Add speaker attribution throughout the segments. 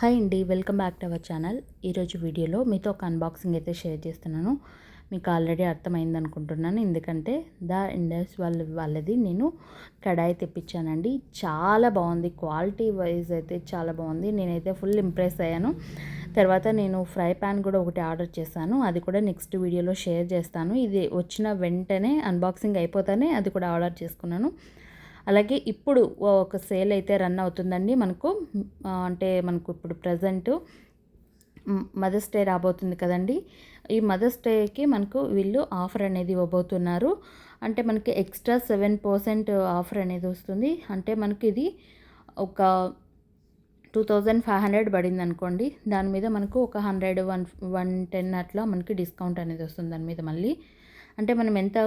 Speaker 1: Hi అండి welcome back to our channel. ఈరోజు వీడియోలో మీతో ఒక అన్బాక్సింగ్ అయితే షేర్ చేస్తున్నాను. మీకు ఆల్రెడీ అర్థమైంది అనుకుంటున్నాను ఎందుకంటే ద ఇండస్ వాళ్ళ వాళ్ళది నేను కడాయి తెప్పించానండి. చాలా బాగుంది. క్వాలిటీ వైజ్ అయితే చాలా బాగుంది. నేనైతే ఫుల్ ఇంప్రెస్ అయ్యాను. తర్వాత నేను ఫ్రై ప్యాన్ కూడా ఒకటి ఆర్డర్ చేశాను. అది కూడా నెక్స్ట్ వీడియోలో షేర్ చేస్తాను. ఇది వచ్చిన వెంటనే అన్బాక్సింగ్ అయిపోతానే అది కూడా ఆర్డర్ చేసుకున్నాను. అలాగే ఇప్పుడు ఒక సేల్ అయితే రన్ అవుతుందండి మనకు అంటే మనకు ఇప్పుడు ప్రజెంట్ మదర్స్ డే రాబోతుంది కదండి. ఈ మదర్స్ డేకి మనకు వీళ్ళు ఆఫర్ అనేది ఇవ్వబోతున్నారు. అంటే మనకి ఎక్స్ట్రా సెవెన్ పర్సెంట్ ఆఫర్ అనేది వస్తుంది. అంటే మనకి ఇది ఒక టూ థౌజండ్ ఫైవ్ హండ్రెడ్ పడింది అనుకోండి దాని మీద మనకు ఒక హండ్రెడ్ వన్ వన్ టెన్ అట్లా మనకి డిస్కౌంట్ అనేది వస్తుంది దాని మీద మళ్ళీ. అంటే మనం ఎంత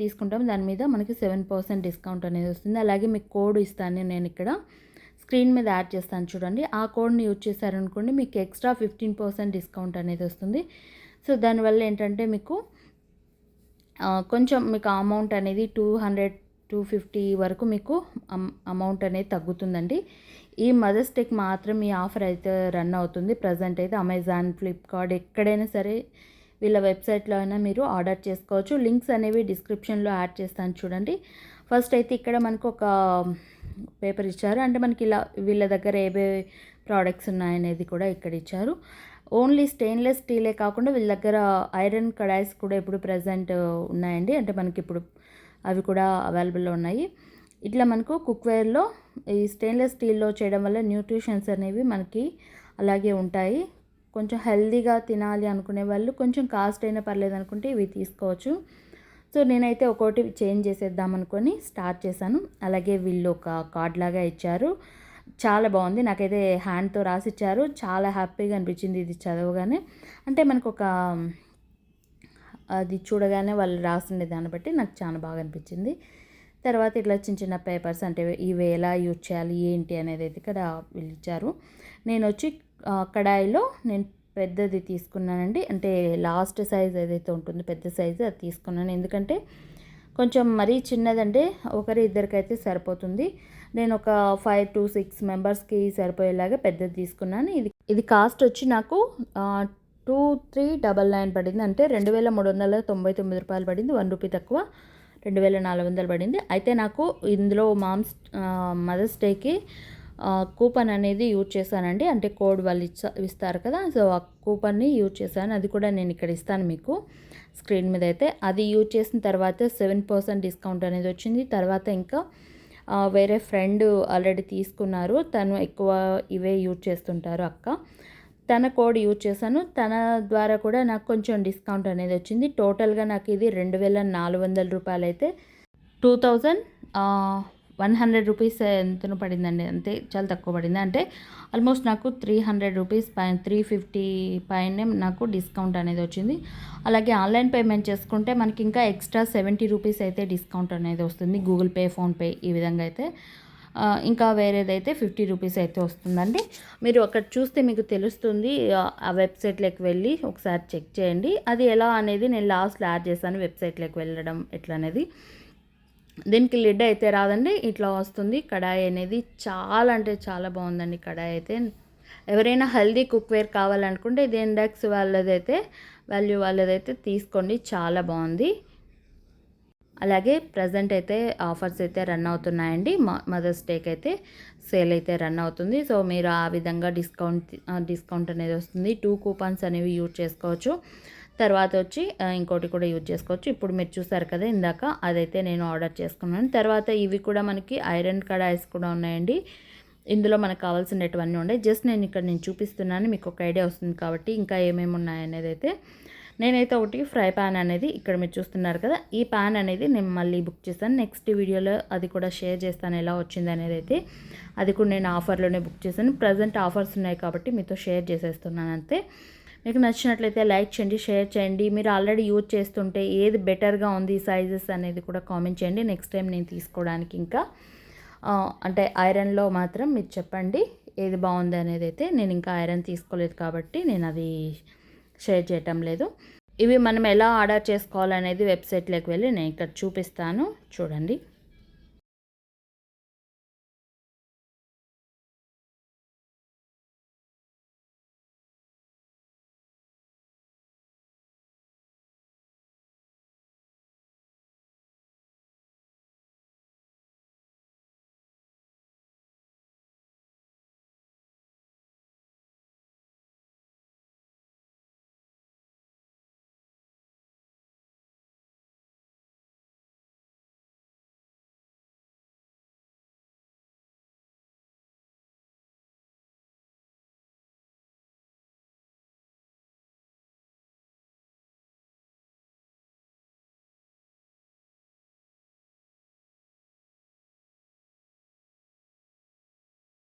Speaker 1: తీసుకుంటామో దాని మీద మనకి సెవెన్ పర్సెంట్ డిస్కౌంట్ అనేది వస్తుంది. అలాగే మీకు కోడ్ ఇస్తాను నేను ఇక్కడ. స్క్రీన్ మీద యాడ్ చేస్తాను చూడండి. ఆ కోడ్ని యూజ్ చేశారనుకోండి మీకు ఎక్స్ట్రా ఫిఫ్టీన్ పర్సెంట్ డిస్కౌంట్ అనేది వస్తుంది. సో దానివల్ల ఏంటంటే మీకు కొంచెం మీకు అమౌంట్ అనేది టూ హండ్రెడ్ టూ ఫిఫ్టీ వరకు మీకు అమౌంట్ అనేది తగ్గుతుందండి. ఈ మదర్స్ డేకి మాత్రం ఈ ఆఫర్ అయితే రన్ అవుతుంది. ప్రజెంట్ అయితే అమెజాన్ ఫ్లిప్కార్ట్ ఎక్కడైనా సరే వీళ్ళ వెబ్సైట్లో అయినా మీరు ఆర్డర్ చేసుకోవచ్చు. లింక్స్ అనేవి డిస్క్రిప్షన్లో యాడ్ చేస్తాను చూడండి. ఫస్ట్ అయితే ఇక్కడ మనకు ఒక పేపర్ ఇచ్చారు. అంటే మనకి ఇలా వీళ్ళ దగ్గర ఏవే ప్రోడక్ట్స్ ఉన్నాయనేది కూడా ఇక్కడ ఇచ్చారు. ఓన్లీ స్టెయిన్లెస్ స్టీలే కాకుండా వీళ్ళ దగ్గర ఐరన్ కడాయిస్ కూడా ఇప్పుడు ప్రజెంట్ ఉన్నాయండి. అంటే మనకి ఇప్పుడు అవి కూడా అవైలబుల్లో ఉన్నాయి. ఇట్లా మనకు కుక్వేర్లో ఈ స్టెయిన్లెస్ స్టీల్లో చేయడం వల్ల న్యూట్రిషన్స్ అనేవి మనకి అలాగే ఉంటాయి. కొంచెం హెల్దీగా తినాలి అనుకునే వాళ్ళు కొంచెం కాస్ట్ అయినా పర్లేదు అనుకుంటే ఇవి తీసుకోవచ్చు. సో నేనైతే ఒక్కోటి చేంజ్ చేసేద్దాం అనుకొని స్టార్ట్ చేశాను. అలాగే వీళ్ళు ఒక కార్డ్ లాగా ఇచ్చారు. చాలా బాగుంది. నాకైతే హ్యాండ్తో రాసి ఇచ్చారు చాలా హ్యాపీగా అనిపించింది ఇది చదవగానే. అంటే మనకు ఒక అది చూడగానే వాళ్ళు రాసిండే దాన్ని బట్టి నాకు చాలా బాగా అనిపించింది. తర్వాత ఇట్లా చిన్న చిన్న పేపర్స్ అంటే ఇవి ఎలా యూజ్ చేయాలి ఏంటి అనేది అయితే ఇక్కడ వీళ్ళు ఇచ్చారు. నేను వచ్చి కడాయిలో నేను పెద్దది తీసుకున్నానండి. అంటే లాస్ట్ సైజ్ ఏదైతే ఉంటుందో పెద్ద సైజు అది తీసుకున్నాను. ఎందుకంటే కొంచెం మరీ చిన్నదంటే ఒకరి ఇద్దరికైతే సరిపోతుంది. నేను ఒక ఫైవ్ టు సిక్స్ మెంబర్స్కి సరిపోయేలాగా పెద్దది తీసుకున్నాను. ఇది ఇది కాస్ట్ వచ్చి నాకు టూ త్రీ డబల్ నైన్ పడింది. అంటే రెండు వేల మూడు వందల తొంభై తొమ్మిది రూపాయలు పడింది. వన్ రూపీ తక్కువ రెండు వేల నాలుగు వందలు పడింది. అయితే నాకు ఇందులో మామ్స్ మదర్స్ డేకి కూపన్ అనేది యూజ్ చేశానండి. అంటే కోడ్ వాళ్ళు ఇచ్చా ఇస్తారు కదా సో ఆ కూపన్ని యూజ్ చేశాను. అది కూడా నేను ఇక్కడ ఇస్తాను మీకు స్క్రీన్ మీద అయితే. అది యూజ్ చేసిన తర్వాత సెవెన్ పర్సెంట్ డిస్కౌంట్ అనేది వచ్చింది. తర్వాత ఇంకా వేరే ఫ్రెండ్ ఆల్రెడీ తీసుకున్నారు. తను ఎక్కువ ఇవే యూజ్ చేస్తుంటారు అక్క. తన కోడ్ యూజ్ చేశాను. తన ద్వారా కూడా నాకు కొంచెం డిస్కౌంట్ అనేది వచ్చింది. టోటల్గా నాకు ఇది రెండు వేల నాలుగు వందల రూపాయలు అయితే two thousand one hundred rupees ఎంతనో పడిందండి. అంతే చాలా తక్కువ పడింది. అంటే ఆల్మోస్ట్ నాకు త్రీ హండ్రెడ్ రూపీస్ పైన త్రీ ఫిఫ్టీ పైన నాకు డిస్కౌంట్ అనేది వచ్చింది. అలాగే ఆన్లైన్ పేమెంట్ చేసుకుంటే మనకి ఇంకా ఎక్స్ట్రా సెవెంటీ రూపీస్ అయితే డిస్కౌంట్ అనేది వస్తుంది. గూగుల్ పే ఫోన్పే ఈ విధంగా అయితే. ఇంకా వేరేదైతే ఫిఫ్టీ రూపీస్ అయితే వస్తుందండి. మీరు అక్కడ చూస్తే మీకు తెలుస్తుంది ఆ వెబ్సైట్లోకి వెళ్ళి ఒకసారి చెక్ చేయండి. అది ఎలా అనేది నేను లాస్ట్లో యాడ్ చేశాను వెబ్సైట్లోకి వెళ్ళడం ఎట్లా అనేది దీనికి లిడ్ అయితే రాదండి ఇట్లా వస్తుంది. కడాయి అనేది చాలా అంటే చాలా బాగుందండి కడాయి అయితే. ఎవరైనా హెల్దీ కుక్వేర్ కావాలనుకుంటే ఇది ఇండెక్స్ వాళ్ళదైతే వాల్యూ వాళ్ళదైతే తీసుకోండి చాలా బాగుంది. అలాగే ప్రజెంట్ అయితే ఆఫర్స్ అయితే రన్ అవుతున్నాయండి. మదర్స్ డేకి అయితే సేల్ అయితే రన్ అవుతుంది. సో మీరు ఆ విధంగా డిస్కౌంట్ డిస్కౌంట్ అనేది వస్తుంది. టూ కూపన్స్ అనేవి యూజ్ చేసుకోవచ్చు. తర్వాత వచ్చి ఇంకోటి కూడా యూజ్ చేసుకోవచ్చు. ఇప్పుడు మీరు చూసారు కదా ఇందాక అదైతే నేను ఆర్డర్ చేసుకున్నాను. తర్వాత ఇవి కూడా మనకి ఐరన్ కడాయిస్ కూడా ఉన్నాయండి. ఇందులో మనకు కావాల్సినటువన్నీ ఉన్నాయి జస్ట్ నేను ఇక్కడ నేను చూపిస్తున్నాను మీకు ఒక ఐడియా వస్తుంది కాబట్టి ఇంకా ఏమేమి ఉన్నాయనేది అయితే. నేనైతే ఒకటి ఫ్రై ప్యాన్ అనేది ఇక్కడ మీరు చూస్తున్నారు కదా ఈ ప్యాన్ అనేది నేను మళ్ళీ బుక్ చేశాను నెక్స్ట్ వీడియోలో అది కూడా షేర్ చేస్తాను ఎలా వచ్చింది అనేది అయితే. అది కూడా నేను ఆఫర్లోనే బుక్ చేశాను. ప్రజెంట్ ఆఫర్స్ ఉన్నాయి కాబట్టి మీతో షేర్ చేసేస్తున్నాను అంతే. మీకు నచ్చినట్లయితే లైక్ చేయండి షేర్ చేయండి. మీరు ఆల్రెడీ యూజ్ చేస్తుంటే ఏది బెటర్గా ఉంది సైజెస్ అనేది కూడా కామెంట్ చేయండి. నెక్స్ట్ టైం నేను తీసుకోవడానికి ఇంకా అంటే ఐరన్లో మాత్రం మీరు చెప్పండి ఏది బాగుంది అనేది అయితే నేను ఇంకా ఐరన్ తీసుకోలేదు కాబట్టి నేను అది షేర్ చేయటం లేదు. ఇవి మనం ఎలా ఆర్డర్ చేసుకోవాలనేది వెబ్సైట్లోకి వెళ్ళి నేను ఇక్కడ చూపిస్తాను. చూడండి.